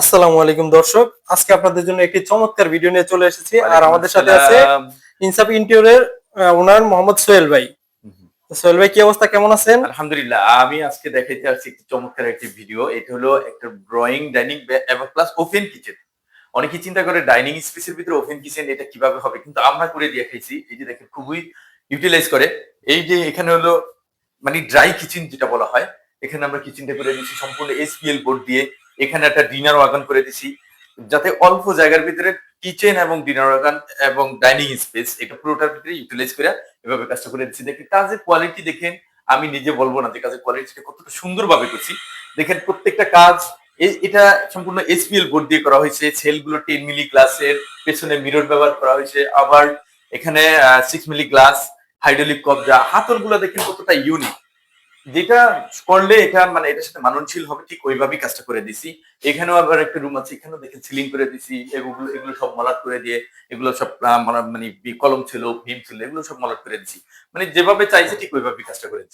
আসসালামু আলাইকুম দর্শক। আজকে আপনাদের জন্য একটি চমৎকার ভিডিও নিয়ে চলে এসেছি। আর আমাদের সাথে আছে ইনসাফ ইন্টিরিয়রের ওনার মোহাম্মদ সোহেল ভাই। সোহেল ভাই কি অবস্থা? কেমন আছেন? আলহামদুলিল্লাহ আমি আজকে দেখাইতে আসছি একটি চমৎকার একটি ভিডিও এটা হলো একটা ড্রয়িং ডাইনিং এবং প্লাস ওপেন কিচেন অনেকে চিন্তা করে ডাইনিং স্পেসের ভিতরে ওপেন কিচেন এটা কীভাবে হবে? কিন্তু আমরা করে দেখাইছি এই যে দেখেন খুবই ইউটিলাইজ করে। এই যে এখানে হলো মানে ড্রাই কিচেন যেটা বলা হয় এখানে আমরা কিচেনটা করে দিচ্ছি সম্পূর্ণ এসপিএল বোর্ড দিয়ে। এখানে একটা ডিনার ওয়াগন করে দিছি, যাতে অল্প জায়গার ভিতরে কিচেন এবং ডিনার ওয়াগান এবং ডাইনিং স্পেস এটা পুরোটার ভিতরে ইউটিলাইজ করে এভাবে কাজটা করে দিচ্ছি দেখেন, কাজের কোয়ালিটি দেখেন, আমি নিজে বলব না যে কাজের কোয়ালিটিটা কতটা সুন্দরভাবে করছি। দেখেন, প্রত্যেকটা কাজ এটা সম্পূর্ণ এসপিএল বোর্ড দিয়ে করা হয়েছে সেলগুলো টেন মিলি গ্লাসের পেছনে মিরর ব্যবহার করা হয়েছে, আবার এখানে সিক্স মিলি গ্লাস হাইড্রোলিক কবজা হাতলগুলো দেখেন কতটা ইউনিক যেটা করলে এটা মানে এটার সাথে মাননশীল হবে, ঠিক ওইভাবেই কাজটা করে দিছি। এখানেও আবার একটা রুম আছে, এখানেও দেখেন সিলিং করে দিছি এগুলো এগুলো সব মলাট করে দিয়ে, এগুলো সব মানে কলম ছিল, ভীম ছিল, এগুলো সব মলাট করে দিছি। মানে যেভাবে চাইছে ঠিক ওইভাবেই কাজটা করে